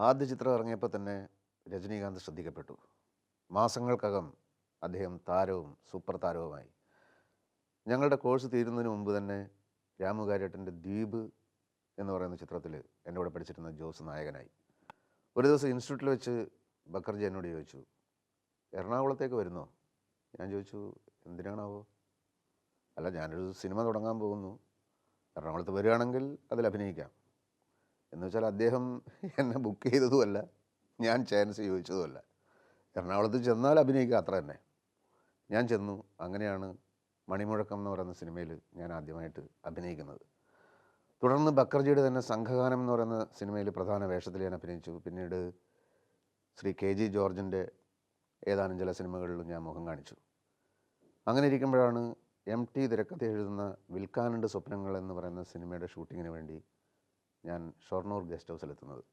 ആദ്യ ചിത്രം ഇറങ്ങിയപ്പോൾ തന്നെ രജനീകാന്ത് ശ്രദ്ധിക്കപ്പെട്ടു. മാസങ്ങൾക്കകം അദ്ദേഹം താരവും സൂപ്പർ താരവുമായി. ഞങ്ങളുടെ കോഴ്സ് തീരുന്നതിന് മുമ്പ് തന്നെ രാമുകാരേട്ടന്റെ ദ്വീപ് എന്ന് പറയുന്ന ചിത്രത്തിൽ എന്റെ കൂടെ പഠിച്ചിരുന്ന ജോസ് നായകനായി. ഒരു ദിവസം ഇൻസ്റ്റിറ്റ്യൂട്ടിൽ വെച്ച് ബക്കർജി എന്നോട് ചോദിച്ചു എറണാകുളത്തേക്ക് വരുന്നോ? ഞാൻ ചോദിച്ചു എന്തിനാണാവോ? അല്ല ഞാനൊരു സിനിമ തുടങ്ങാൻ പോകുന്നു. എറണാകുളത്ത് വരികയാണെങ്കിൽ അതിൽ അഭിനയിക്കാം. എന്ന് വെച്ചാൽ അദ്ദേഹം എന്നെ ബുക്ക് ചെയ്തതുമല്ല ഞാൻ ചാൻസ് ചോദിച്ചതുമല്ല. എറണാകുളത്ത് ചെന്നാൽ അഭിനയിക്കുക അത്ര തന്നെ. ഞാൻ ചെന്നു അങ്ങനെയാണ് മണിമുഴക്കം എന്ന് പറയുന്ന സിനിമയിൽ ഞാൻ ആദ്യമായിട്ട് അഭിനയിക്കുന്നത്. തുടർന്ന് ബക്കർജിയുടെ തന്നെ സംഘഗാനം എന്ന് പറയുന്ന സിനിമയിൽ പ്രധാന വേഷത്തിൽ ഞാൻ അഭിനയിച്ചു. പിന്നീട് ശ്രീ കെ ജി ജോർജിന്റെ ഏതാനും ചില സിനിമകളിലും ഞാൻ മുഖം കാണിച്ചു. അങ്ങനെ ഇരിക്കുമ്പോഴാണ് എം ടി തിരക്കഥ എഴുതുന്ന വിൽക്കാനുണ്ട് സ്വപ്നങ്ങൾ എന്ന് പറയുന്ന സിനിമയുടെ ഷൂട്ടിങ്ങിന് വേണ്ടി ഞാൻ ഷൊർണൂർ ഗസ്റ്റ് ഹൗസിലെത്തുന്നത്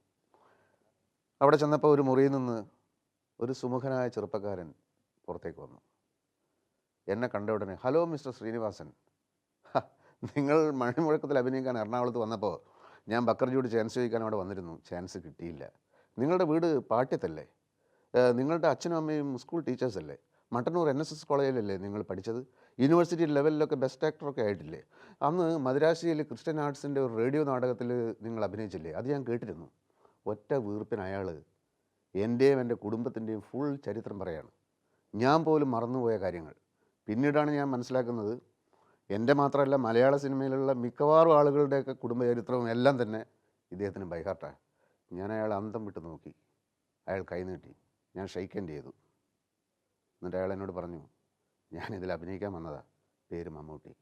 അവിടെ ചെന്നപ്പോൾ ഒരു മുറിയിൽ നിന്ന് ഒരു സുമുഖനായ ചെറുപ്പക്കാരൻ പുറത്തേക്ക് വന്നു. എന്നെ കണ്ട ഉടനെ ഹലോ മിസ്റ്റർ ശ്രീനിവാസൻ. "ഹ, നിങ്ങൾ മണിമുഴക്കത്തിൽ അഭിനയിക്കാൻ എറണാകുളത്ത് വന്നപ്പോൾ ഞാൻ ബക്കർജിയോട് ചാൻസ് ചോദിക്കാൻ അവിടെ വന്നിരുന്നു. ചാൻസ് കിട്ടിയില്ല. നിങ്ങളുടെ വീട് പാട്യത്തല്ലേ? നിങ്ങളുടെ അച്ഛനും അമ്മയും സ്കൂൾ ടീച്ചേഴ്സല്ലേ? മട്ടന്നൂർ എൻ എസ് എസ് കോളേജിലല്ലേ നിങ്ങൾ പഠിച്ചത്? യൂണിവേഴ്സിറ്റി ലെവലിലൊക്കെ ബെസ്റ്റ് ആക്ടറൊക്കെ ആയിട്ടില്ലേ? അന്ന് മദ്രാശിയിൽ ക്രിസ്ത്യൻ ആർട്സിന്റെ ഒരു റേഡിയോ നാടകത്തിൽ നിങ്ങൾ അഭിനയിച്ചില്ലേ? അത് ഞാൻ കേട്ടിരുന്നു. ഒറ്റ വീർപ്പിന് അയാൾ എന്റെയും എന്റെ കുടുംബത്തിന്റെയും ഫുൾ ചരിത്രം പറയാണ്. ഞാൻ പോലും മറന്നുപോയ കാര്യങ്ങൾ. പിന്നീടാണ് ഞാൻ മനസ്സിലാക്കുന്നത് എന്റെ മാത്രമല്ല മലയാള സിനിമയിലുള്ള മിക്കവാറും ആളുകളുടെയൊക്കെ കുടുംബചരിത്രവും എല്ലാം തന്നെ ഇദ്ദേഹത്തിന് ബൈഹാർട്ടാണ് ഞാൻ അയാൾ അന്തം വിട്ട് നോക്കി. അയാൾ കൈനീട്ടി ഞാൻ ഷെയ്ക്കൻഡ് ചെയ്തു. എന്നിട്ട് അയാൾ എന്നോട് പറഞ്ഞു ഞാനിതിൽ അഭിനയിക്കാൻ വന്നതാ. പേര് മമ്മൂട്ടി.